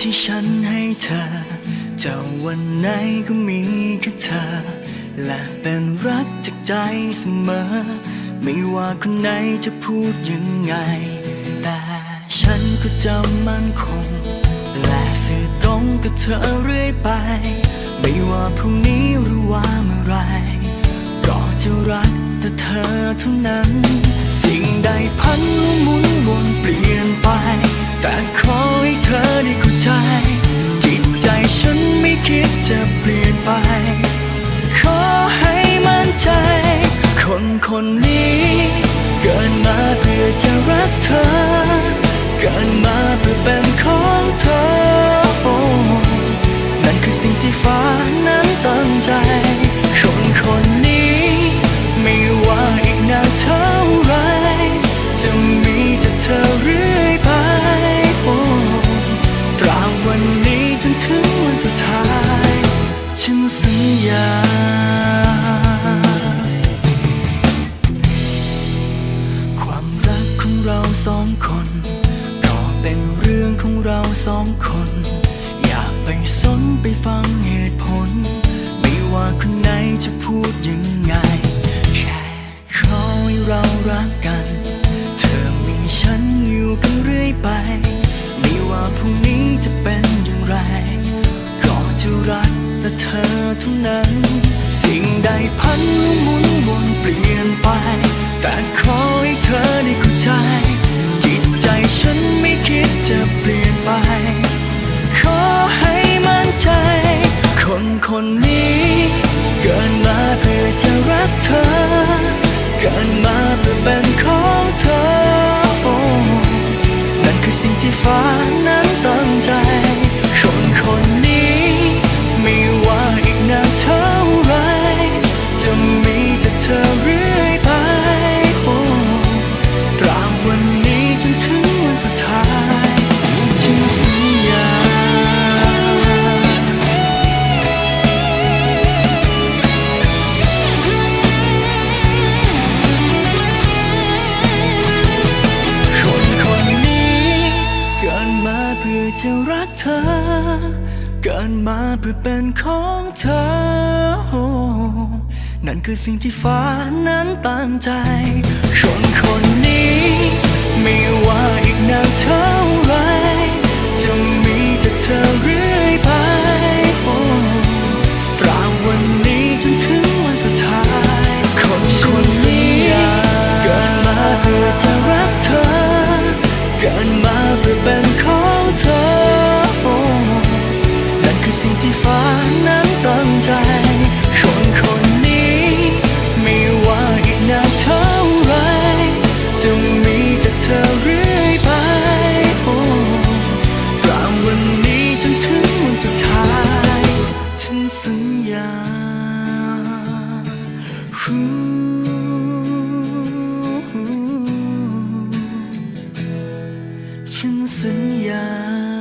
ที่ฉันให้เธอจะวันไหนก็มีแค่เธอ และเป็นรักจากใจเสมอ ไม่ว่าคนไหนจะพูดยังไง แต่ฉันก็จะมั่นคง และสื่อตรงกับเธอเรื่อยไป ไม่ว่าพรุ่งนี้หรือว่าเมื่อไรก็จะรักแต่เธอเท่านั้น สิ่งใดพันหมุนวนเปลี่ยนไป แต่ขอา ความรักของเราสองคนก็เป็นเรื่องของเราสองคน อย่าไปสนไปฟังเหตุผล ไม่ว่าคนไหนจะพูดยัง แต่เธอเท่านั้น สิ่งใดพันหมุนวนเปลี่ยนไป แต่ขอให้เธอได้เข้าใจ จิตใจฉันไม่คิดจะเปลี่ยนไป ขอให้มั่นใจ คนคนนี้ เธอ เกิดมาเพื่อเป็นของเธอ นั่นคือสิ่งที่ฟ้านั้นตามใจ คนคนนี้ ไม่ว่าอีกนานเธอ ฉันสัญญา